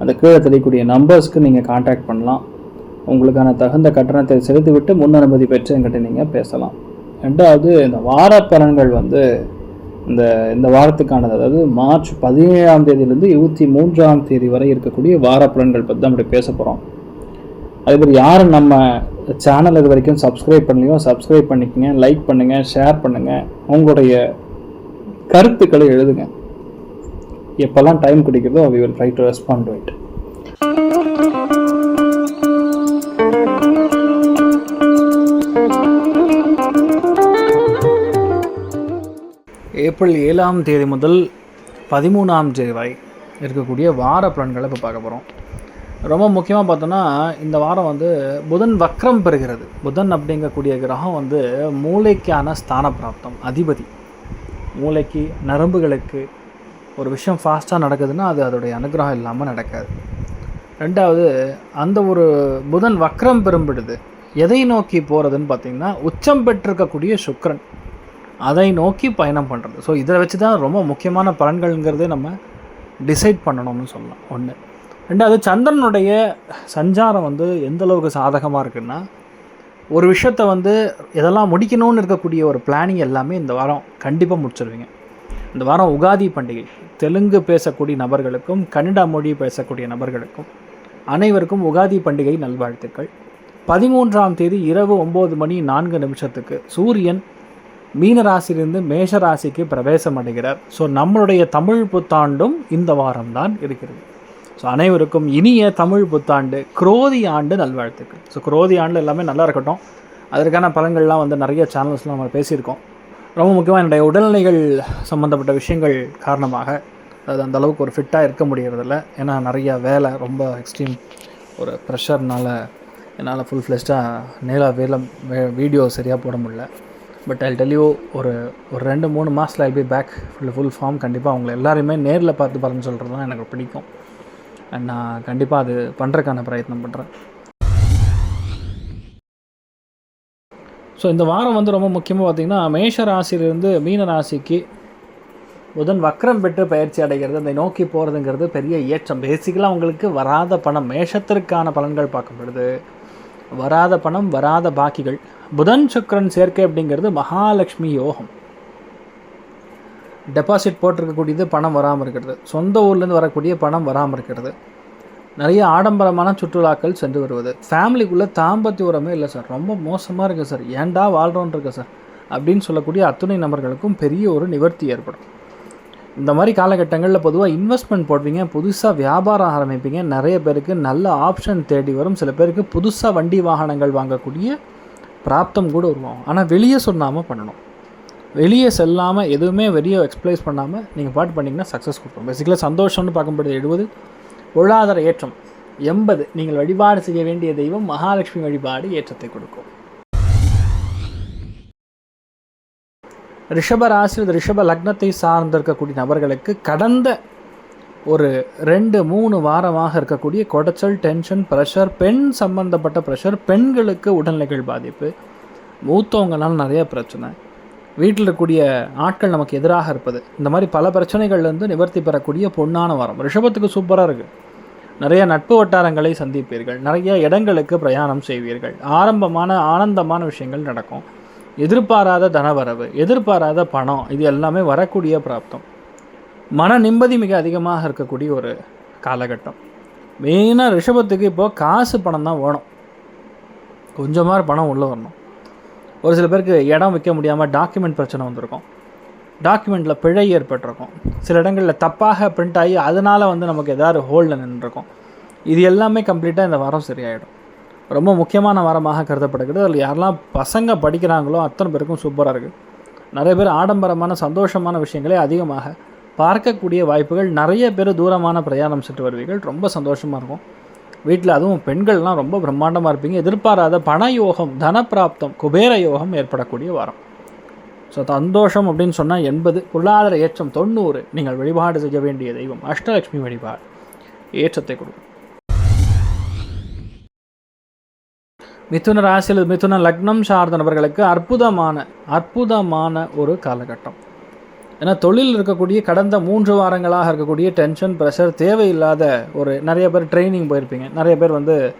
அந்த கீழே தெரியக்கூடிய நம்பர்ஸ்க்கு நீங்கள் காண்டாக்ட் பண்ணலாம். உங்களுக்கான தகுந்த கட்டணத்தை செலுத்திவிட்டு முன் அனுமதி பெற்று என்கிட்ட நீங்கள் பேசலாம். ரெண்டாவது இந்த வார பலன்கள் வந்து இந்த இந்த வாரத்துக்கானது அதாவது மார்ச் பதினேழாம் தேதியிலேருந்து இருபத்தி மூன்றாம் தேதி வரை இருக்கக்கூடிய வார பலன்கள் பற்றி தான் அப்படி பேச போகிறோம் அதே மாதிரி நம்ம சேனல் இது வரைக்கும் சப்ஸ்கிரைப் பண்ணலையோ சப்ஸ்கிரைப் பண்ணிக்கங்க லைக் பண்ணுங்கள் ஷேர் பண்ணுங்கள் உங்களுடைய கருத்துக்களை எழுதுங்க. எப்போல்லாம் டைம் கிடைக்குதோ we will try to respond to it April ஏழாம் தேதி முதல் பதிமூணாம் தேதி வரை இருக்கக்கூடிய வார பலன்களை இப்போ பார்க்க போகிறோம் ரொம்ப முக்கியமாக பார்த்தோன்னா இந்த வாரம் வந்து புதன் வக்ரம் பெறுகிறது. புதன் அப்படிங்கக்கூடிய கிரகம் வந்து மூளைக்கான ஸ்தான பிராப்தம் அதிபதி. மூளைக்கு நரம்புகளுக்கு ஒரு விஷயம் ஃபாஸ்ட்டாக நடக்குதுன்னா அது அதோடைய அனுகிரகம் இல்லாமல் நடக்காது. ரெண்டாவது அந்த ஒரு புதன் வக்ரம் பெரும்பிடுது. எதை நோக்கி போகிறதுன்னு பார்த்தீங்கன்னா உச்சம் பெற்றிருக்கக்கூடிய சுக்ரன் அதை நோக்கி பயணம் பண்ணுறது ஸோ இதை வச்சு தான் ரொம்ப முக்கியமான பலன்கள்ங்கிறதே நம்ம டிசைட் பண்ணணும்னு சொல்லலாம். ஒன்று ரெண்டாவது சந்திரனுடைய சஞ்சாரம் வந்து எந்த அளவுக்கு சாதகமாக இருக்குன்னா ஒரு விஷயத்தை வந்து எதெல்லாம் முடிக்கணும்னு இருக்கக்கூடிய ஒரு பிளானிங் எல்லாமே இந்த வாரம் கண்டிப்பாக முடிச்சிருவீங்க. இந்த வாரம் உகாதி பண்டிகை. தெலுங்கு பேசக்கூடிய நபர்களுக்கும் கன்னடா மொழி பேசக்கூடிய நபர்களுக்கும் அனைவருக்கும் உகாதி பண்டிகை நல்வாழ்த்துக்கள். பதிமூன்றாம் தேதி இரவு ஒம்பது மணி நான்கு நிமிஷத்துக்கு சூரியன் மீனராசியிலிருந்து மேஷராசிக்கு பிரவேசம் அடைகிறார். ஸோ நம்மளுடைய தமிழ் புத்தாண்டும் இந்த வாரம்தான் இருக்கிறது. ஸோ அனைவருக்கும் இனிய தமிழ் புத்தாண்டு குரோதி ஆண்டு நல்வாழ்த்துக்கள். ஸோ குரோதி ஆண்டு எல்லாமே நல்லா இருக்கட்டும். அதற்கான பலன்கள்லாம் வந்து நிறைய சேனல்ஸ்லாம் நம்ம பேசியிருக்கோம். ரொம்ப முக்கியமாக என்னுடைய உடல்நிலைகள் சம்மந்தப்பட்ட விஷயங்கள் காரணமாக அது அந்த அளவுக்கு ஒரு ஃபிட்டாக இருக்க முடியறதில்ல. ஏன்னா நிறையா வேலை ரொம்ப எக்ஸ்ட்ரீம் ஒரு ப்ரெஷர்னால் என்னால் ஃபுல் ஃப்ளெஷ்டாக நேராக வேலை வீடியோ சரியாக போட முடியல. பட் ஐ டெல்யூ ஒரு ஒரு ரெண்டு மூணு மாதத்தில் I P back full full form கண்டிப்பாக அவங்கள எல்லாருமே நேரில் பார்த்து பலன் சொல்கிறது தான் எனக்கு பிடிக்கும். அண்ட் நான் கண்டிப்பாக அது பண்ணுறதுக்கான பிரயத்னம் பண்ணுறேன் ஸோ இந்த வாரம் வந்து ரொம்ப முக்கியமாக பார்த்திங்கன்னா மேஷ ராசியிலிருந்து மீன ராசிக்கு புதன் வக்ரம் பெற்று பயிற்சி அடைகிறது. அதை நோக்கி போகிறதுங்கிறது பெரிய ஏற்றம். பேசிக்கலாக உங்களுக்கு வராத பணம் மேஷத்திற்கான பலன்கள் பார்க்கப்படுது. வராத பணம் வராத பாக்கிகள். புதன் சுக்கரன் சேர்க்கை அப்படிங்கிறது மகாலட்சுமி யோகம். டெபாசிட் போட்டிருக்கக்கூடியது பணம் வராமல் இருக்கிறது. சொந்த ஊர்லேருந்து வரக்கூடிய பணம் வராமல் இருக்கிறது. நிறைய ஆடம்பரமான சுற்றுலாக்கள் சென்று வருவது. ஃபேமிலிக்குள்ளே தாம்பத்திய உரமே இல்லை சார். ரொம்ப மோசமாக இருக்குது சார். ஏன்டா வாழ்கிறோன்ருக்கு சார். அப்படின்னு சொல்லக்கூடிய அத்துணை நபர்களுக்கும் பெரிய ஒரு நிவர்த்தி ஏற்படும். இந்த மாதிரி காலகட்டங்களில் பொதுவாக இன்வெஸ்ட்மெண்ட் போடுவீங்க புதுசாக வியாபாரம் ஆரம்பிப்பீங்க. நிறைய பேருக்கு நல்ல ஆப்ஷன் தேடி வரும். சில பேருக்கு புதுசாக வண்டி வாகனங்கள் வாங்கக்கூடிய பிராப்தம் கூட உருவாகும். ஆனால் வெளியே சொல்லாமல் பண்ணணும். வெளியே செல்லாமல் எதுவுமே வெளியே எக்ஸ்பிளைஸ் பண்ணாமல் நீங்கள் பாட்டு பண்ணிங்கன்னா சக்ஸஸ் கொடுப்போம் பேசிக்கலாக சந்தோஷம்னு பார்க்கும்போது எழுபது பொருளாதார ஏற்றம். எண்பது நீங்கள் வழிபாடு செய்ய வேண்டிய தெய்வம் மகாலட்சுமி வழிபாடு ஏற்றத்தை கொடுக்கும். ரிஷப ராசி ரிஷப லக்னத்தை சார்ந்திருக்கக்கூடிய நபர்களுக்கு கடந்த ஒரு ரெண்டு மூணு வாரமாக இருக்கக்கூடிய கொடைச்சல் டென்ஷன் ப்ரெஷர் பெண் சம்பந்தப்பட்ட ப்ரெஷர் பெண்களுக்கு உடல்நிலைகள் பாதிப்பு மூத்தவங்களால் நிறைய பிரச்சனை. வீட்டில் இருக்கக்கூடிய ஆட்கள் நமக்கு எதிராக இருப்பது. இந்த மாதிரி பல பிரச்சனைகள்லேருந்து நிவர்த்தி பெறக்கூடிய பொன்னான வாரம். ரிஷபத்துக்கு சூப்பராக இருக்குது நிறைய நட்பு வட்டாரங்களை சந்திப்பீர்கள். நிறைய இடங்களுக்கு பிரயாணம் செய்வீர்கள். ஆரம்பமான ஆனந்தமான விஷயங்கள் நடக்கும். எதிர்பாராத தனவரவு எதிர்பாராத பணம் இது எல்லாமே வரக்கூடிய பிராப்தம். மன நிம்மதி மிக அதிகமாக இருக்கக்கூடிய ஒரு காலகட்டம். மெயினாக ரிஷபத்துக்கு இப்போது காசு பணம் தான் வேணும். கொஞ்சமாக பணம் உள்ளே வரணும். ஒரு சில பேருக்கு இடம் விற்க முடியாமல் டாக்குமெண்ட் பிரச்சனை வந்திருக்கும். டாக்குமெண்ட்டில் பிழை ஏற்பட்டிருக்கும். சில இடங்களில் தப்பாக பிரிண்ட் ஆகி அதனால் வந்து நமக்கு எதாவது ஹோல்டில் நின்றுருக்கும். இது எல்லாமே கம்ப்ளீட்டாக இந்த வாரம் சரியாயிடும். ரொம்ப முக்கியமான வாரமாக கருதப்படுகிறது. அதில் யாரெல்லாம் பசங்க படிக்கிறாங்களோ அத்தனை பேருக்கும் சூப்பராக இருக்குது நிறைய பேர் ஆடம்பரமான சந்தோஷமான விஷயங்களே அதிகமாக பார்க்கக்கூடிய வாய்ப்புகள் நிறைய பேர் தூரமான பிரயாணம் சென்று வருவீர்கள். ரொம்ப சந்தோஷமாக இருக்கும். வீட்டில் அதுவும் பெண்கள்லாம் ரொம்ப பிரம்மாண்டமாக இருப்பீங்க. எதிர்பாராத பண யோகம் தனப்பிராப்தம் குபேர யோகம் ஏற்படக்கூடிய வாரம். ஸோ சந்தோஷம் அப்படின்னு சொன்னால் எண்பது பொருளாதார ஏற்றம் தொண்ணூறு. நீங்கள் வழிபாடு செய்ய வேண்டிய தெய்வம். அஷ்டலட்சுமி வழிபாடு. ஏற்றத்தை கொடுக்கும். மிதுன ராசியில் மிதுன லக்னம் சார்ந்த நபர்களுக்கு அற்புதமான அற்புதமான ஒரு காலகட்டம். ஏன்னா தொழில் இருக்கக்கூடிய கடந்த மூன்று வாரங்களாக இருக்கக்கூடிய டென்ஷன் ப்ரெஷர் தேவையில்லாத ஒரு நிறைய பேர் ட்ரைனிங் போயிருப்பீங்க. நிறைய பேர் வந்து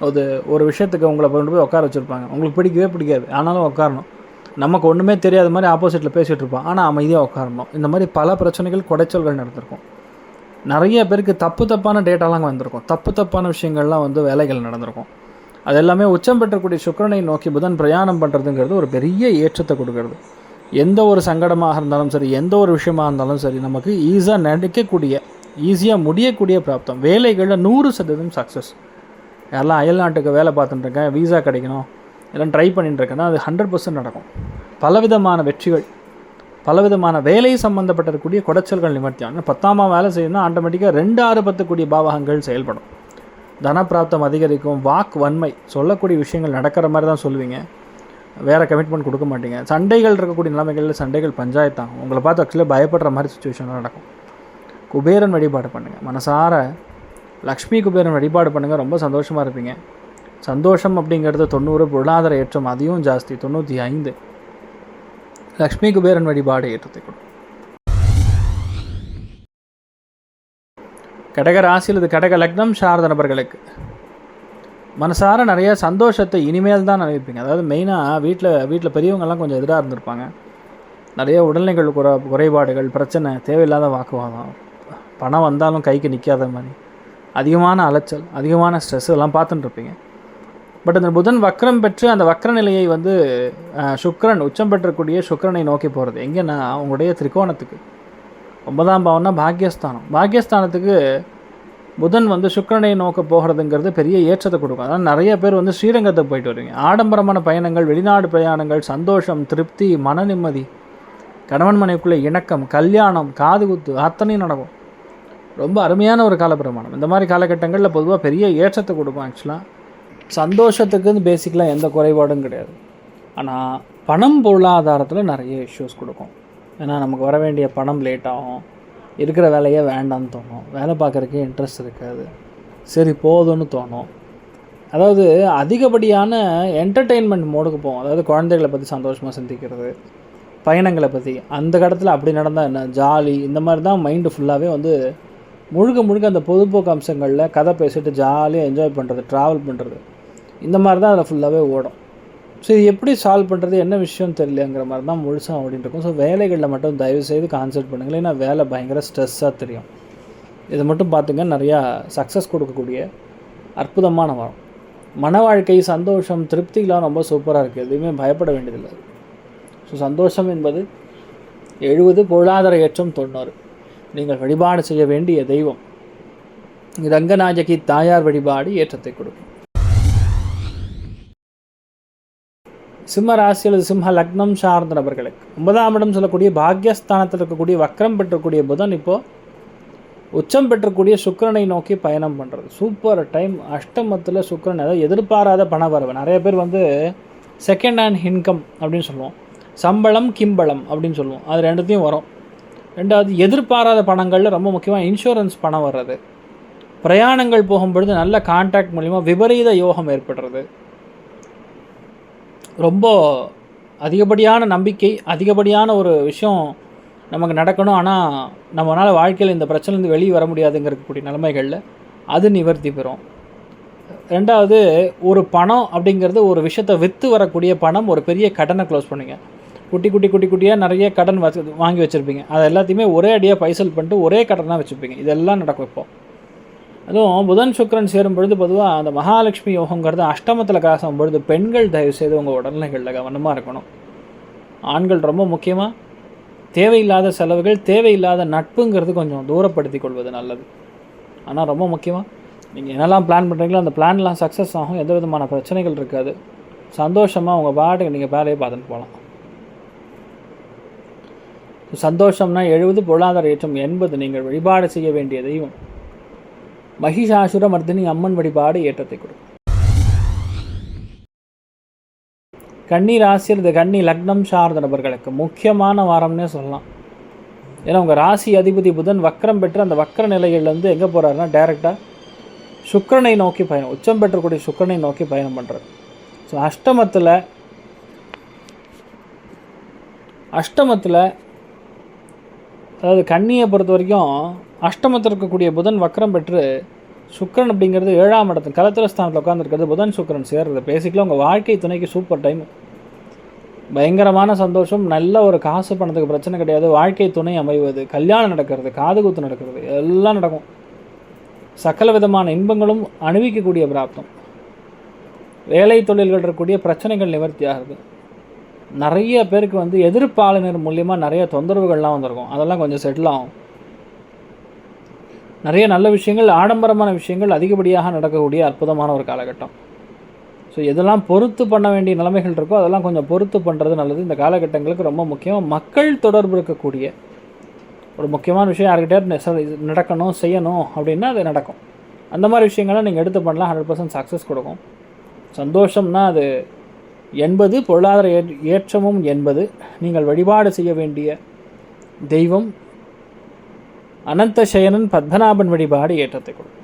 ஒரு ஒரு விஷயத்துக்கு உங்களை கொண்டு போய் உட்கார வச்சுருப்பாங்க. உங்களுக்கு பிடிக்கவே பிடிக்காது. ஆனாலும் உட்காரணும். நமக்கு ஒன்றுமே தெரியாத மாதிரி ஆப்போசிட்டில் பேசிகிட்டு இருப்பான் ஆனால் அமைதியாக உட்காரணும். இந்த மாதிரி பல பிரச்சனைகள் குடைச்சல்கள் நடந்திருக்கும். நிறைய பேருக்கு தப்பு தப்பான டேட்டாலாம் வந்திருக்கும். தப்பு தப்பான விஷயங்கள்லாம் வந்து வேலைகள் நடந்திருக்கும். அது எல்லாமே உச்சம் பெற்றக்கூடிய சுக்கரனை நோக்கி புதன் பிரயாணம் பண்ணுறதுங்கிறது ஒரு பெரிய ஏற்றத்தை கொடுக்கறது. எந்த ஒரு சங்கடமாக இருந்தாலும் சரி எந்த ஒரு விஷயமாக இருந்தாலும் சரி நமக்கு ஈஸியாக நினைக்கக்கூடிய ஈஸியாக முடியக்கூடிய பிராப்தம். வேலைகளில் நூறு சதவீதம் சக்ஸஸ் யாரெல்லாம் அயல்நாட்டுக்கு வேலை பார்த்துட்டுருக்கேன் வீசா கிடைக்கணும் எல்லாம் ட்ரை பண்ணிட்டுருக்கேன்னா அது ஹண்ட்ரட் பர்சன்ட் நடக்கும். பலவிதமான வெற்றிகள் பலவிதமான வேலை சம்மந்தப்பட்டிருக்கக்கூடிய குடைச்சல்கள் நிவர்த்தியாகும். பத்தாமா வேலை செய்யணும்னா ஆட்டோமேட்டிக்காக ரெண்டு ஆறு பத்து கூடிய பாவகங்கள் செயல்படும். தனப்பிராப்தம் அதிகரிக்கும் வாக் வன்மை சொல்லக்கூடிய விஷயங்கள் நடக்கிற மாதிரி தான் சொல்லுவீங்க. வேறு கமிட்மெண்ட் கொடுக்க மாட்டீங்க. சண்டைகள் இருக்கக்கூடிய நிலைமைகளில் சண்டைகள் பஞ்சாயத்தாகும் உங்களை பார்த்து ஆக்சுவலாக பயப்படுற மாதிரி சுச்சுவேஷன்லாம் நடக்கும். குபேரன் வழிபாடு பண்ணுங்கள் மனசார லக்ஷ்மி குபேரன் வழிபாடு பண்ணுங்கள் ரொம்ப சந்தோஷமாக இருப்பீங்க. சந்தோஷம் அப்படிங்கிறது தொண்ணூறு பொருளாதார ஏற்றம் அதையும் ஜாஸ்தி. தொண்ணூற்றி ஐந்து. லக்ஷ்மி குபேரன் வழிபாடு ஏற்றத்தை கொடுக்கும் கடக ராசியில் இது கடக லக்னம் சார்ந்த நபர்களுக்கு. மனசார நிறைய சந்தோஷத்தை இனிமேல் தான் நினைப்பீங்க அதாவது மெயினாக வீட்டில் வீட்டில் பெரியவங்கெல்லாம் கொஞ்சம் எதிராக இருந்திருப்பாங்க. நிறைய உடல்நிலைகள் குறை குறைபாடுகள் பிரச்சனை தேவையில்லாத வாக்குவாதம் பணம் வந்தாலும் கைக்கு நிற்காத மாதிரி அதிகமான அலைச்சல் அதிகமான ஸ்ட்ரெஸ் எல்லாம் பார்த்துட்டுருப்பீங்க பட் இந்த புதன் வக்ரம் பெற்று அந்த வக்ர நிலையை வந்து சுக்ரன் உச்சம் பெற்றக்கூடிய சுக்கரனை நோக்கி போகிறது எங்கன்னா உங்களுடைய திரிகோணத்துக்கு. ஒன்பதாம் பாவம்னா பாக்கியஸ்தானம் பாக்கியஸ்தானத்துக்கு புதன் வந்து சுக்கரனை நோக்க போகிறதுங்கிறது பெரிய ஏற்றத்தை கொடுக்கும். அதனால் நிறைய பேர் வந்து ஸ்ரீரங்கத்துக்கு போயிட்டு வருவீங்க. ஆடம்பரமான பயணங்கள் வெளிநாடு பிரயாணங்கள் சந்தோஷம் திருப்தி மன நிம்மதி கணவன் மனைவிக்குள்ளே இணக்கம் கல்யாணம் காது குத்து அத்தனையும் நடக்கும். ரொம்ப அருமையான ஒரு காலப்பிரமாணம். இந்த மாதிரி காலகட்டங்களில் பொதுவாக பெரிய ஏற்றத்தை கொடுக்கும் ஆக்சுவலாக சந்தோஷத்துக்குன்னு பேசிக்கலாக எந்த குறைபாடும் கிடையாது. ஆனால் பணம் பொருளாதாரத்தில் நிறைய இஷ்யூஸ் கொடுக்கும். ஏன்னா நமக்கு வர வேண்டிய பணம் லேட் ஆகும். இருக்கிற வேலையே வேண்டாம்னு தோணும். வேலை பார்க்குறக்கே இன்ட்ரெஸ்ட் இருக்காது. சரி போதும்னு தோணும். அதாவது அதிகப்படியான என்டர்டெயின்மெண்ட் மோடுக்கு போவோம். அதாவது குழந்தைகளை பற்றி சந்தோஷமாக சிந்திக்கிறது பயணங்களை பற்றி அந்த கடத்தில் அப்படி நடந்தால் என்ன? ஜாலி. இந்த மாதிரி தான் மைண்டு ஃபுல்லாகவே வந்து முழுக்க முழுக்க அந்த பொதுப்போக்கு அம்சங்களில் கதை பேசிட்டு ஜாலியாக என்ஜாய் பண்ணுறது ட்ராவல் பண்ணுறது இந்த மாதிரி தான் அதில் ஃபுல்லாகவே ஓடும். ஸோ இது எப்படி சால்வ் பண்ணுறது என்ன விஷயம் தெரியலங்கிற மாதிரி தான் முழுசாக ஓடிட்டு இருக்கும். ஸோ வேலைகளில் மட்டும் தயவு செய்து கான்சென்ட் பண்ணுங்கள் ஏன்னா வேலை பயங்கர ஸ்ட்ரெஸ்ஸாக தெரியும். இதை மட்டும் பார்த்துங்க. நிறையா சக்ஸஸ் கொடுக்கக்கூடிய அற்புதமான வாரம். மன வாழ்க்கை சந்தோஷம் திருப்திலாம் ரொம்ப சூப்பராக இருக்குது எதுவுமே பயப்பட வேண்டியதில்லை. ஸோ சந்தோஷம் என்பது எழுபது பொருளாதார ஏற்றம் தொண்ணூறு. நீங்கள் வழிபாடு செய்ய வேண்டிய தெய்வம். ரங்கநாயகி தாயார் வழிபாடு ஏற்றத்தை கொடுக்கும். சிம்ம ராசி அல்லது சிம்ம லக்னம் சார்ந்த நபர்களுக்கு. ஒன்பதாம் இடம் சொல்லக்கூடிய பாக்யஸ்தானத்தில் இருக்கக்கூடிய வக்ரம் பெற்றக்கூடிய புதன் இப்போது உச்சம் பெற்றக்கூடிய சுக்கரனை நோக்கி பயணம் பண்ணுறது சூப்பர் டைம். அஷ்டமத்தில் சுக்கிரன் அதாவது எதிர்பாராத பண வரவு. நிறைய பேர் வந்து செகண்ட் ஹேண்ட் இன்கம் அப்படின்னு சொல்லுவோம். சம்பளம் கிம்பளம் அப்படின்னு சொல்லுவோம். அது ரெண்டுத்தையும் வரும். ரெண்டாவது எதிர்பாராத பணங்களில் ரொம்ப முக்கியமாக இன்சூரன்ஸ் பணம் வர்றது. பிரயாணங்கள் போகும்பொழுது நல்ல கான்டாக்ட் மூலிமா விபரீத யோகம் ஏற்படுறது. ரொம்ப அதிகப்படியான நம்பிக்கை அதிகப்படியான ஒரு விஷயம் நமக்கு நடக்கணும். ஆனால் நம்மளால் வாழ்க்கையில் இந்த பிரச்சனைலேருந்து வெளியே வர முடியாதுங்கிறக்கூடிய நிலைமைகளில் அது நிவர்த்தி பெறும். ரெண்டாவது ஒரு பணம் அப்படிங்கிறது ஒரு விஷயத்தை விற்று வரக்கூடிய பணம் ஒரு பெரிய கடனை க்ளோஸ் பண்ணுங்க. குட்டி குட்டி குட்டி குட்டியாக நிறைய கடன் வச்சு வாங்கி வச்சுருப்பீங்க. அதை எல்லாத்தையுமே ஒரே அடியாக பைசல் பண்ணிட்டு ஒரே கடனாக வச்சுருப்பீங்க இதெல்லாம் நடக்கும் இப்போது அதுவும் புதன் சுக்கிரன் சேரும் பொழுது பொதுவாக அந்த மகாலட்சுமி யோகங்கிறது அஷ்டமத்தில் கிராஸ் ஆகும் பொழுது பெண்கள் தயவு செய்து உங்கள் உடல்நிலைகளில் கவனமாக இருக்கணும். ஆண்கள் ரொம்ப முக்கியமாக தேவையில்லாத செலவுகள் தேவையில்லாத நட்புங்கிறது கொஞ்சம் தூரப்படுத்தி கொள்வது நல்லது. ஆனால் ரொம்ப முக்கியமாக நீங்கள் என்னெல்லாம் பிளான் பண்ணுறீங்களோ அந்த பிளான்லாம் சக்ஸஸ் ஆகும். எந்த விதமான பிரச்சனைகள் இருக்காது. சந்தோஷமாக உங்கள் பாட்டுக்கு நீங்கள் வேலையை பார்த்துட்டு போகலாம். சந்தோஷம்னா எழுபது பொருளாதார ஏற்றம் எண்பது. நீங்கள் வழிபாடு செய்ய வேண்டிய தெய்வம். மகிஷாசுர மர்தினி அம்மன் வழிபாடு ஏற்றத்தை கொடுக்கும் கன்னி ராசியில் இந்த கன்னி லக்னம் சார்ந்த நபர்களுக்கு முக்கியமான வாரம்னே சொல்லலாம். ஏன்னா உங்கள் ராசி அதிபதி புதன் வக்கரம் பெற்று அந்த வக்கர நிலையிலேருந்து எங்கே போகிறாருன்னா டைரெக்டாக சுக்கிரனை நோக்கி பயணம் உச்சம் பெற்றக்கூடிய சுக்கரனை நோக்கி பயணம் பண்ணுறாரு ஸோ அஷ்டமத்தில் அஷ்டமத்தில் அதாவது கன்னியை பொறுத்த வரைக்கும் அஷ்டமத்தில் இருக்கக்கூடிய புதன் வக்ரம் பெற்று சுக்கரன் அப்படிங்கிறது ஏழாம் இடத்து கலத்திர ஸ்தானத்தில் உட்காந்துருக்கிறது புதன் சுக்கிரன் சேர்றது. பேசிக்கலாக உங்கள் வாழ்க்கை துணைக்கு சூப்பர் டைம் பயங்கரமான சந்தோஷம் நல்ல ஒரு காசு பணத்துக்கு பிரச்சனை கிடையாது. வாழ்க்கை துணை அமைவது கல்யாணம் நடக்கிறது காது குத்து நடக்கிறது எல்லாம் நடக்கும். சகல விதமான இன்பங்களும் அணிவிக்கக்கூடிய பிராப்தம். வேலை தொழில்கள் இருக்கக்கூடிய பிரச்சனைகள் நிவர்த்தி ஆகுது. நிறைய பேருக்கு வந்து எதிர்ப்பாளர் மூலியமாக நிறைய தொந்தரவுகள்லாம் வந்திருக்கும். அதெல்லாம் கொஞ்சம் செட்டில் ஆகும். நிறைய நல்ல விஷயங்கள் ஆடம்பரமான விஷயங்கள் அதிகப்படியாக நடக்கக்கூடிய அற்புதமான ஒரு காலகட்டம். ஸோ இதெல்லாம் பொறுத்து பண்ண வேண்டிய நிலைமைகள் இருக்கோ அதெல்லாம் கொஞ்சம் பொறுத்து பண்ணுறது நல்லது. இந்த காலகட்டங்களுக்கு ரொம்ப முக்கியம். மக்கள் தொடர்பு இருக்கக்கூடிய ஒரு முக்கியமான விஷயம் யாருக்கிட்டே நடக்கணும் செய்யணும் அப்படின்னா அது நடக்கும். அந்த மாதிரி விஷயங்கள்லாம் நீங்கள் எடுத்து பண்ணலாம். ஹண்ட்ரட் பர்சன்ட் சக்ஸஸ் கொடுக்கும். சந்தோஷம்னா அது எண்பது பொருளாதார ஏற்- ஏற்றமும் எண்பது நீங்கள் வழிபாடு செய்ய வேண்டிய தெய்வம் அனந்த சயனன் பத்மநாபன் வழிபாடு ஏற்றத்தை கொடுக்கும்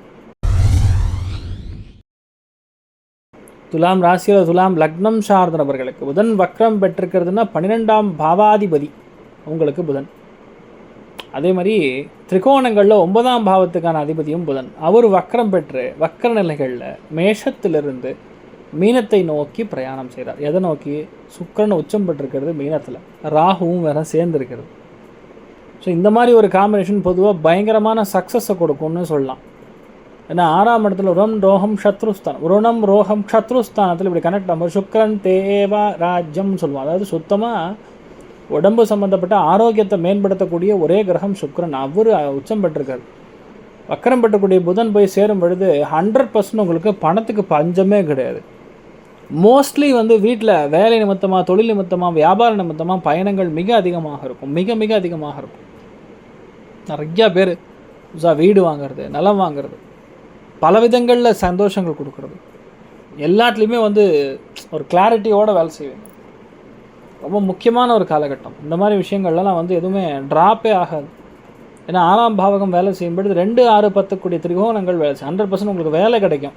துலாம் ராசியில் துலாம் லக்னம் சார்ந்த நபர்களுக்கு புதன் வக்ரம் பெற்றிருக்கிறதுனா பன்னிரெண்டாம் பாவாதிபதி. உங்களுக்கு புதன். அதே மாதிரி திரிகோணங்களில் ஒன்பதாம் பாவத்துக்கான அதிபதியும் புதன். அவர் வக்ரம் பெற்று வக்ர நிலைகளில் மேஷத்திலிருந்து மீனத்தை நோக்கி பிரயாணம் செய்கிறார் எதை நோக்கி? சுக்கரன் உச்சம் பெற்றிருக்கிறது மீனத்தில். ராகுவும் வேற சேர்ந்துருக்கிறது. ஸோ இந்த மாதிரி ஒரு காம்பினேஷன் பொதுவாக பயங்கரமான சக்ஸஸை கொடுக்கும்னு சொல்லலாம். ஏன்னா ஆறாம் இடத்துல ருணம் ரோகம் சத்ருஸ்தானம். ருணம் ரோகம் சத்ருஸ்தானத்தில் இப்படி கனெக்ட் ஆகும்போது சுக்கரன் தேவா ராஜ்யம்னு சொல்லுவோம். அதாவது சுத்தமாக உடம்பு சம்மந்தப்பட்ட ஆரோக்கியத்தை மேம்படுத்தக்கூடிய ஒரே கிரகம் சுக்கிரன் அவர் உச்சம் பெற்றிருக்காரு. வக்கரம் பெற்றக்கூடிய புதன் போய் சேரும் பொழுது ஹண்ட்ரட் பர்சன்ட் உங்களுக்கு பணத்துக்கு பஞ்சமே கிடையாது. மோஸ்ட்லி வந்து வீட்டில் வேலை நிமித்தமாக தொழில் நிமித்தமாக வியாபார நிமித்தமாக பயணங்கள் மிக அதிகமாக இருக்கும். மிக மிக அதிகமாக இருக்கும். நிறையா பேர் புதுசாக வீடு வாங்குறது நிலம் வாங்குறது. பல விதங்களில் சந்தோஷங்கள் கொடுக்குறது. எல்லாத்துலேயுமே வந்து ஒரு கிளாரிட்டியோடு வேலை செய்வேன். ரொம்ப முக்கியமான ஒரு காலகட்டம். இந்த மாதிரி விஷயங்கள்லாம் வந்து எதுவுமே ட்ராப்பே ஆகாது. ஏன்னா ஆறாம் பாவகம் வேலை செய்யும்பொழுது ரெண்டு ஆறு பத்து திரிகோணங்கள் வேலை செய்யும். ஹண்ட்ரட் பர்சன்ட் உங்களுக்கு வேலை கிடைக்கும்.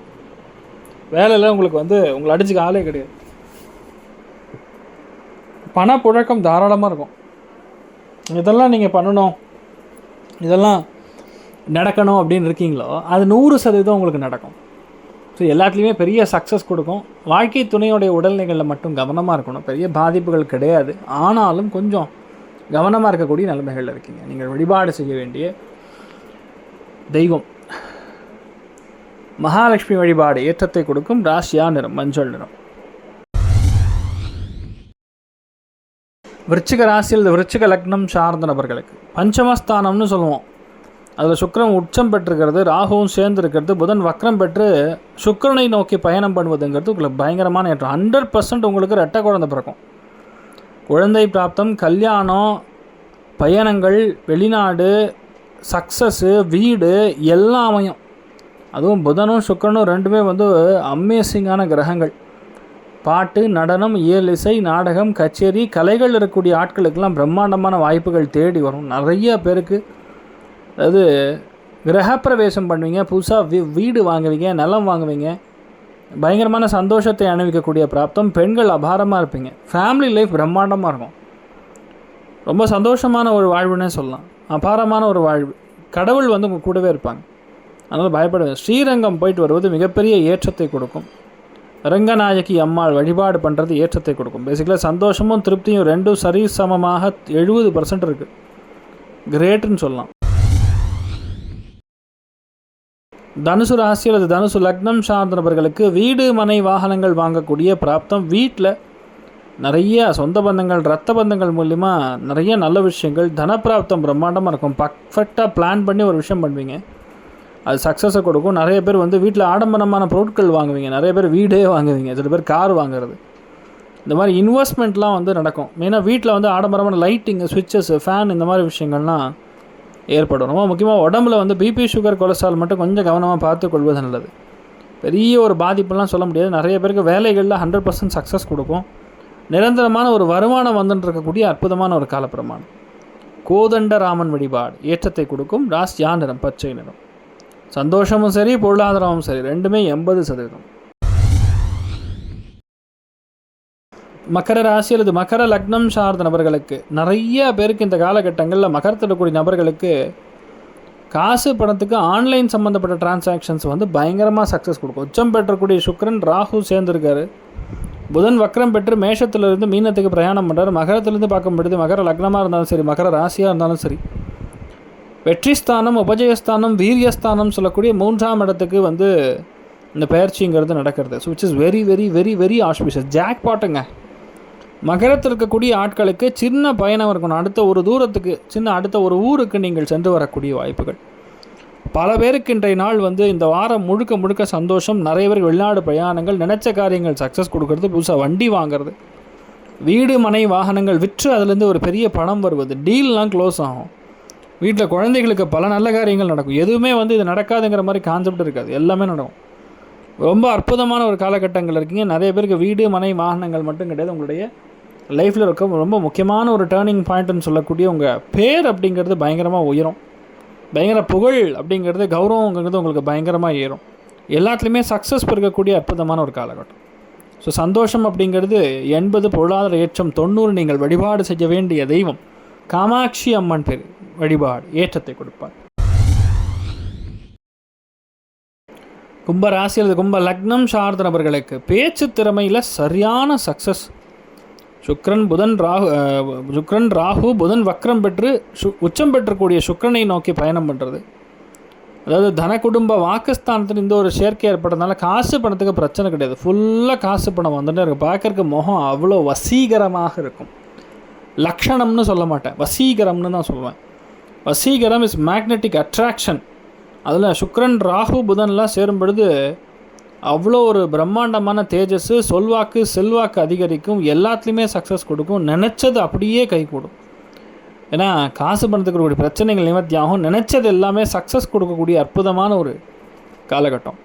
வேலையில் உங்களுக்கு வந்து உங்களை அடிச்சுக்க ஆளே கிடையாது. பணப்புழக்கம் தாராளமாக இருக்கும். இதெல்லாம் நீங்கள் பண்ணணும். இதெல்லாம் நடக்கணும் அப்படின்னு இருக்கீங்களோ அது நூறு சதவீதம் உங்களுக்கு நடக்கும். ஸோ எல்லாத்துலேயுமே பெரிய சக்ஸஸ் கொடுக்கும். வாழ்க்கை துணையோடைய உடல்நிலைகளில் மட்டும் கவனமாக இருக்கணும். பெரிய பாதிப்புகள் கிடையாது. ஆனாலும் கொஞ்சம் கவனமாக இருக்கக்கூடிய நிலைமைகளில் இருக்கீங்க. நீங்கள் வழிபாடு செய்ய வேண்டிய தெய்வம். மகாலட்சுமி வழிபாடு ஏற்றத்தை கொடுக்கும் ராசியா நிறம் மஞ்சள் நிறம். விருச்சிக ராசியில் விருச்சிக லக்னம் சார்ந்த நபர்களுக்கு. பஞ்சமஸ்தானம்னு சொல்லுவோம். அதில் சுக்கரன் உச்சம் பெற்றிருக்கிறது ராகுவும் சேர்ந்து இருக்கிறது புதன் வக்ரம் பெற்று சுக்கரனை நோக்கி பயணம் பண்ணுவதுங்கிறது உங்களுக்கு பயங்கரமான ஏற்றம். ஹண்ட்ரட் பர்சன்ட் உங்களுக்கு ரெட்டை குழந்தை பிறக்கும். குழந்தை பிராப்தம் கல்யாணம் பயணங்கள் வெளிநாடு சக்ஸஸ்ஸு வீடு எல்லாம். அமையும் அதுவும் புதனும் சுக்கரனும் ரெண்டுமே வந்து அமேசிங்கான கிரகங்கள். பாட்டு நடனம் இயல் இசை நாடகம் கச்சேரி கலைகள் இருக்கக்கூடிய ஆட்களுக்கெல்லாம் பிரம்மாண்டமான வாய்ப்புகள் தேடி வரும். நிறைய பேருக்கு அதாவது கிரகப்பிரவேசம் பண்ணுவீங்க புதுசாக வீ வீடு வாங்குவீங்க நிலம் வாங்குவீங்க. பயங்கரமான சந்தோஷத்தை அணிவிக்கக்கூடிய பிராப்தம். பெண்கள் அபாரமாக இருப்பீங்க. ஃபேமிலி லைஃப் பிரம்மாண்டமாக இருக்கும். ரொம்ப சந்தோஷமான ஒரு வாழ்வுன்னே சொல்லலாம். அபாரமான ஒரு வாழ்வு. கடவுள் வந்து உங்கள் கூடவே இருப்பாங்க. அதனால் பயப்படுவேன் ஸ்ரீரங்கம் போயிட்டு வருவது மிகப்பெரிய ஏற்றத்தை கொடுக்கும். ரங்கநாயகி அம்மாள் வழிபாடு பண்ணுறது ஏற்றத்தை கொடுக்கும். பேசிக்கலாக சந்தோஷமும் திருப்தியும் ரெண்டும் சரி சமமாக எழுபது பர்சன்ட் இருக்குது கிரேட்டுன்னு சொல்லலாம். தனுசு ராசி அல்லது தனுசு லக்னம் சார்ந்த நபர்களுக்கு வீடு மனை வாகனங்கள் வாங்கக்கூடிய பிராப்தம். வீட்டில் நிறைய சொந்த பந்தங்கள் ரத்த பந்தங்கள் மூலிமா நிறைய நல்ல விஷயங்கள் தனப்பிராப்தம் பிரம்மாண்டமாக இருக்கும். பர்ஃபெக்டாக பிளான் பண்ணி ஒரு விஷயம் பண்ணுவீங்க. அது சக்ஸஸை கொடுக்கும். நிறைய பேர் வந்து வீட்டில் ஆடம்பரமான பொருட்கள் வாங்குவீங்க. நிறைய பேர் வீடே வாங்குவீங்க. சில பேர் கார் வாங்குறது. இந்த மாதிரி இன்வெஸ்ட்மெண்ட்லாம் வந்து நடக்கும். மெயினாக வீட்டில் வந்து ஆடம்பரமான லைட்டிங்கு ஸ்விட்சஸ் ஃபேன் இந்த மாதிரி விஷயங்கள்லாம் ஏற்படும். ரொம்ப முக்கியமாக உடம்புல வந்து பிபி சுகர் கொலஸ்ட்ரால் மட்டும் கொஞ்சம் கவனமாக பார்த்து கொள்வது நல்லது. பெரிய ஒரு பாதிப்புலாம் சொல்ல முடியாது. நிறைய பேருக்கு வேலைகளில் ஹண்ட்ரட் பர்சன்ட் சக்ஸஸ் கொடுக்கும். நிரந்தரமான ஒரு வருமானம் வந்துட்டு இருக்கக்கூடிய அற்புதமான ஒரு காலப்பிரமாணம். கோதண்ட ராமன் வழிபாடு ஏற்றத்தை கொடுக்கும். ராசியா நிறம்? பச்சை நிறம். சந்தோஷமும் சரி பொருளாதாரமும் சரி ரெண்டுமே எண்பது சதவீதம். மகர ராசி அல்லது மகர லக்னம் சார்ந்த நபர்களுக்கு நிறைய பேருக்கு இந்த காலகட்டங்களில் மகரத்தில் கூடிய நபர்களுக்கு காசு பணத்துக்கு ஆன்லைன் சம்மந்தப்பட்ட டிரான்சாக்ஷன்ஸ் வந்து பயங்கரமாக சக்ஸஸ் கொடுக்கும். உச்சம் பெற்றக்கூடிய சுக்ரன் ராகு சேர்ந்துருக்காரு. புதன் வக்ரம் பெற்று மேஷத்திலிருந்து மீனத்துக்கு பிரயாணம் பண்ணுறாரு பார்க்க பார்க்கும்பொழுது மகர லக்னமாக இருந்தாலும் சரி மகர ராசியாக இருந்தாலும் சரி வெற்றி ஸ்தானம் உபஜயஸ்தானம் வீரியஸ்தானம் சொல்லக்கூடிய மூன்றாம் இடத்துக்கு வந்து இந்த பயிற்சிங்கிறது நடக்கிறது. So which is very very very very auspicious jack பாட்டுங்க மகரத்தில் இருக்கக்கூடிய ஆட்களுக்கு சின்ன பயணம் இருக்கணும். அடுத்த ஒரு தூரத்துக்கு சின்ன அடுத்த ஒரு ஊருக்கு நீங்கள் சென்று வரக்கூடிய வாய்ப்புகள். பல பேருக்கு இன்றைய நாள் வந்து இந்த வாரம் முழுக்க முழுக்க சந்தோஷம். நிறைய பேர் வெளிநாடு பிரயாணங்கள் நினைச்ச காரியங்கள் சக்ஸஸ் கொடுக்கறது புதுசாக வண்டி வாங்குறது. வீடு மனை வாகனங்கள் விற்று அதுலேருந்து ஒரு பெரிய பணம் வருவது. டீல்லாம் க்ளோஸ் ஆகும். வீட்டில் குழந்தைகளுக்கு பல நல்ல காரியங்கள் நடக்கும். எதுவுமே வந்து இது நடக்காதுங்கிற மாதிரி கான்செப்ட் இருக்காது. எல்லாமே நடக்கும். ரொம்ப அற்புதமான ஒரு காலகட்டங்கள் இருக்கீங்க. நிறைய பேருக்கு வீடு மனை வாகனங்கள் மட்டும் கிடையாது. உங்களுடைய லைஃப்பில் இருக்க ரொம்ப முக்கியமான ஒரு டேர்னிங் பாயிண்ட்னு சொல்லக்கூடிய உங்கள் பேர் அப்படிங்கிறது பயங்கரமாக உயரும். பயங்கர புகழ் அப்படிங்கிறது கௌரவங்கிறது உங்களுக்கு பயங்கரமாக ஏறும். எல்லாத்துலேயுமே சக்ஸஸ் பெருக்கக்கூடிய அற்புதமான ஒரு காலகட்டம். ஸோ சந்தோஷம் அப்படிங்கிறது எண்பது பொருளாதார ஏற்றம் தொண்ணூறு நீங்கள் வழிபாடு செய்ய வேண்டிய தெய்வம். காமாட்சி அம்மன் பேர். வழிபாடு ஏற்றத்தை கொடுப்பார். கும்ப ராசி அல்லது கும்ப லக்னம் சார்ந்த நபர்களுக்கு பேச்சு திறமையில் சரியான சக்ஸஸ் சுக்ரன் புதன் ராகு சுக்ரன் ராகு புதன் வக்ரம் பெற்று சு உச்சம் பெற்றக்கூடிய சுக்ரனை நோக்கி பயணம் பண்ணுறது அதாவது தன குடும்ப வாக்குஸ்தானத்தில் இந்த ஒரு சேர்க்கை ஏற்பட்டதுனால காசு பணத்துக்கு பிரச்சனை கிடையாது. ஃபுல்லாக காசு பணம் வந்துட்டே இருக்கும் பார்க்கறக்கு முகம் அவ்வளோ வசீகரமாக இருக்கும். லக்ஷணம்னு சொல்ல மாட்டேன். வசீகரம்னு தான் சொல்லுவேன். வசீகரம் இஸ் மேக்னெட்டிக் அட்ராக்ஷன் அதில் சுக்ரன் ராகு புதன்லாம் சேரும் பொழுது அவ்வளோ ஒரு பிரம்மாண்டமான தேஜஸ் சொல்வாக்கு செல்வாக்கு அதிகரிக்கும் எல்லாத்துலேயுமே சக்ஸஸ் கொடுக்கும். நினச்சது அப்படியே கைகூடும் ஏன்னா காசு பணத்துக்கு இருக்கக்கூடிய பிரச்சனைகள் நிவர்த்தி ஆகும் நினச்சது எல்லாமே சக்ஸஸ் கொடுக்கக்கூடிய அற்புதமான ஒரு காலகட்டம்.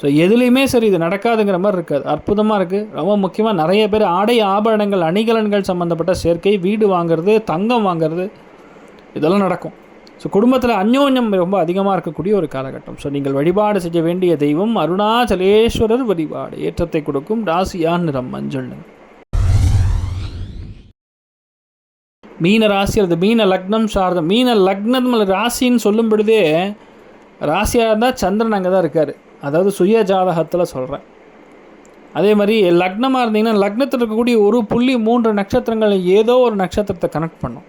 ஸோ எதுலேயுமே சரி இது நடக்காதுங்கிற மாதிரி இருக்காது. அற்புதமாக இருக்குது ரொம்ப முக்கியமாக நிறைய பேர் ஆடை ஆபரணங்கள் அணிகலன்கள் சம்மந்தப்பட்ட சேர்க்கை வீடு வாங்குறது தங்கம் வாங்குறது இதெல்லாம் நடக்கும். ஸோ குடும்பத்தில் அந்யோன்யம் ரொம்ப அதிகமாக இருக்கக்கூடிய ஒரு காலகட்டம். ஸோ நீங்கள் வழிபாடு செய்ய வேண்டிய தெய்வம் அருணாச்சலேஸ்வரர் வழிபாடு. ஏற்றத்தை கொடுக்கும் ராசியான் நிறம் மஞ்சள் மீன ராசி அல்லது மீன லக்னம் சார்ந்த மீன லக்னம் அல்லது ராசின்னு சொல்லும் பொழுதே ராசியாக இருந்தால் சந்திரன் அங்கே தான் இருக்கார். அதாவது சுய ஜாதகத்தில் சொல்கிறேன் அதே மாதிரி லக்னமாக இருந்தீங்கன்னா லக்னத்தில் இருக்கக்கூடிய ஒரு புள்ளி மூன்று நட்சத்திரங்கள் ஏதோ ஒரு நட்சத்திரத்தை கனெக்ட் பண்ணும்.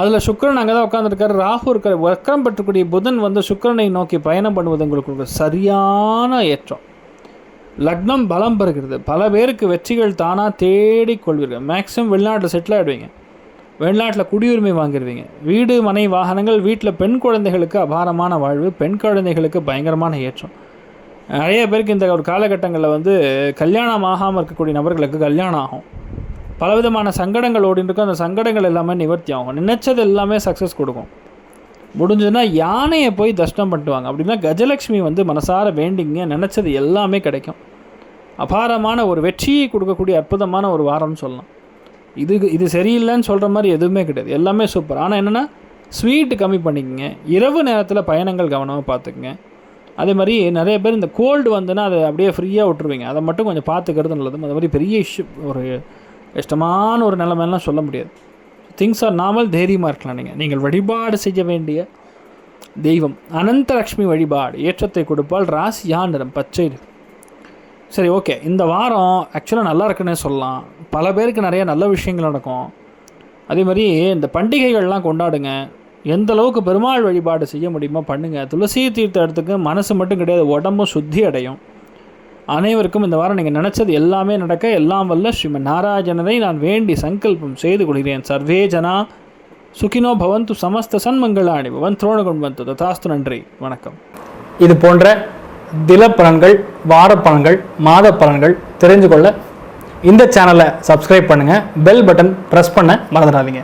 அதில் சுக்கரன் அங்கே தான் உட்காந்துருக்காரு ராகு இருக்கிற வக்கரம் பெற்றக்கூடிய புதன் வந்து சுக்கிரனை நோக்கி பயணம் பண்ணுவது உங்களுக்கு ஒரு சரியான ஏற்றம். லக்னம் பலம் பெறுகிறது. பல பேருக்கு வெற்றிகள் தானாக தேடிக்கொள்வீர்கள் மேக்ஸிமம் வெளிநாட்டில் செட்டில் ஆகிடுவீங்க வெளிநாட்டில் குடியுரிமை வாங்கிடுவீங்க வீடு மனை வாகனங்கள் வீட்டில் பெண் குழந்தைகளுக்கு அபாரமான வாழ்வு பெண் குழந்தைகளுக்கு பயங்கரமான ஏற்றம். நிறைய பேருக்கு இந்த ஒரு காலகட்டங்களில் வந்து கல்யாணம் ஆகாமல் இருக்கக்கூடிய நபர்களுக்கு கல்யாணம் ஆகும். பலவிதமான சங்கடங்கள் ஓடிட்டு இருக்கும் அந்த சங்கடங்கள் எல்லாமே நிவர்த்தி ஆகும். நினைச்சது எல்லாமே சக்ஸஸ் கொடுக்கும். முடிஞ்சதுன்னா யானையை போய் தர்ஷனம் பண்ணிட்டு வாங்க அப்படின்னா கஜலட்சுமி வந்து மனசார வேண்டிங்க நினச்சது எல்லாமே கிடைக்கும். அபாரமான ஒரு வெற்றியை கொடுக்கக்கூடிய அற்புதமான ஒரு வாரம்னு சொல்லலாம். இது இது சரியில்லைன்னு சொல்கிற மாதிரி எதுவுமே கிடையாது. எல்லாமே சூப்பர் ஆனால் என்னென்னா ஸ்வீட்டு கம்மி பண்ணிக்கங்க. இரவு நேரத்தில் பயணங்கள் கவனமாக பார்த்துக்குங்க. அதே மாதிரி நிறைய பேர் இந்த கோல்டு வந்துன்னா அதை அப்படியே ஃப்ரீயாக விட்டுருவீங்க. அதை மட்டும் கொஞ்சம் பார்த்துக்கிறது நல்லது. அது மாதிரி பெரிய இஷ்யூ ஒரு கஷ்டமான ஒரு நிலைமையெல்லாம் சொல்ல முடியாது. திங்ஸ் ஆர் நாமல் தைரியமாக இருக்கலாம் நீங்கள் நீங்கள் வழிபாடு செய்ய வேண்டிய தெய்வம் அனந்தலக்ஷ்மி வழிபாடு ஏற்றத்தை கொடுப்பால் ராசியா நிறம் பச்சை சரி ஓகே இந்த வாரம் ஆக்சுவலாக நல்லா இருக்குன்னே சொல்லலாம். பல பேருக்கு நிறைய நல்ல விஷயங்கள் நடக்கும். அதே மாதிரி இந்த பண்டிகைகள்லாம் கொண்டாடுங்க. எந்த அளவுக்கு பெருமாள் வழிபாடு செய்ய முடியுமோ பண்ணுங்கள் துளசி தீர்த்த இடத்துக்கு மனசு மட்டும் கிடையாது உடம்பும் சுத்தி அடையும். அனைவருக்கும் இந்த வாரம் நீங்கள் நினச்சது எல்லாமே நடக்க எல்லாம் வல்ல. ஸ்ரீமன் நாராயணனை நான் வேண்டி சங்கல்பம் செய்து கொள்கிறேன். சர்வே ஜனா சுகினோ பவந்து சமஸ்த சன்மங்களாணி. பவன் துரோணகுண் வந்து ததாஸ்து நன்றி. வணக்கம். இது போன்ற தில பலன்கள் வார பலன்கள் மாத பலன்கள் தெரிஞ்சு கொள்ள இந்த சேனலை சப்ஸ்கிரைப் பண்ணுங்கள் பெல் பட்டன் ப்ரெஸ் பண்ண மறந்துடாதீங்க.